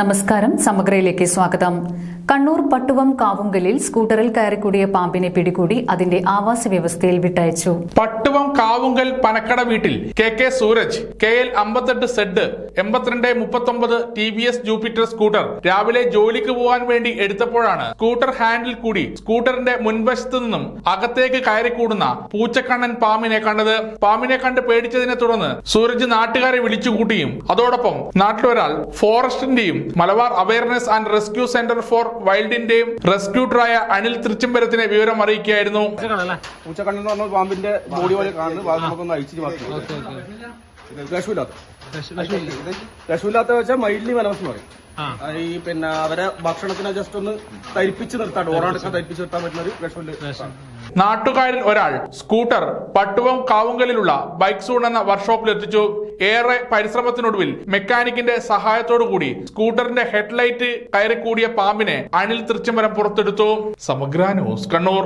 നമസ്കാരം സമഗ്രയിലേക്ക് സ്വാഗതം. കണ്ണൂർ പട്ടുവം കാവുങ്കലിൽ സ്കൂട്ടറിൽ കയറിക്കൂടിയ പാമ്പിനെ പിടികൂടി അതിന്റെ ആവാസ വ്യവസ്ഥയിൽ വിട്ടയച്ചു. പട്ടുവം കാവുങ്കൽ പനക്കട വീട്ടിൽ K K Sooraj K L അമ്പത്തെട്ട് സെഡ് എൺപത്തിരണ്ട് മുപ്പത്തൊമ്പത് T V S Jupiter scooter രാവിലെ ജോലിക്ക് പോകാൻ വേണ്ടി എടുത്തപ്പോഴാണ് സ്കൂട്ടർ ഹാൻഡിൽ കൂടി സ്കൂട്ടറിന്റെ മുൻവശത്തു നിന്നും അകത്തേക്ക് കയറിക്കൂടുന്ന പൂച്ചക്കണ്ണൻ പാമ്പിനെ കണ്ടത്. പാമ്പിനെ കണ്ട് പേടിച്ചതിനെ തുടർന്ന് സൂരജ് നാട്ടുകാരെ വിളിച്ചുകൂട്ടിയും അതോടൊപ്പം നാട്ടിലൊരാൾ ഫോറസ്റ്റിന്റെയും Malabar awareness and rescue centre for വൈൽഡിന്റെയും റെസ്ക്യൂട്ടറായ അനിൽ തൃച്ചംബരത്തിനെ വിവരം അറിയിക്കുകയായിരുന്നു. പൂച്ചക്കണ്ണൻ എന്ന് പറഞ്ഞ പാമ്പിന്റെ ബോഡി പോലെ കാണുന്നത് അഴിച്ചിട്ട് വിഷമില്ലാത്ത വെച്ചാൽ മൈൽഡ്ലി വനവസ് പറയും. ആ, ഈ പിന്നെ അവരെ ഭക്ഷണത്തിനെ ജസ്റ്റ് ഒന്ന് തരിപ്പിച്ച് നിർത്താൻ ഓറാടൊക്കെ തരിപ്പിച്ച് നിർത്താൻ പറ്റുന്ന ഒരു വിഷമില്ല നാട്ടുകാരിൽ ഒരാൾ സ്കൂട്ടർ പട്ടുവം കാവുങ്കലിലുള്ള ബൈക്ക് സൂൺ എന്ന വർക്ക്ഷോപ്പിൽ എത്തിച്ചു. ഏറെ പരിശ്രമത്തിനൊടുവിൽ മെക്കാനിക്കിന്റെ സഹായത്തോടു കൂടി സ്കൂട്ടറിന്റെ ഹെഡ്ലൈറ്റ് കയറിക്കൂടിയ പാമ്പിനെ അനിൽ തൃച്ചംബരം പുറത്തെടുത്തു. സമഗ്ര ന്യൂസ് കണ്ണൂർ.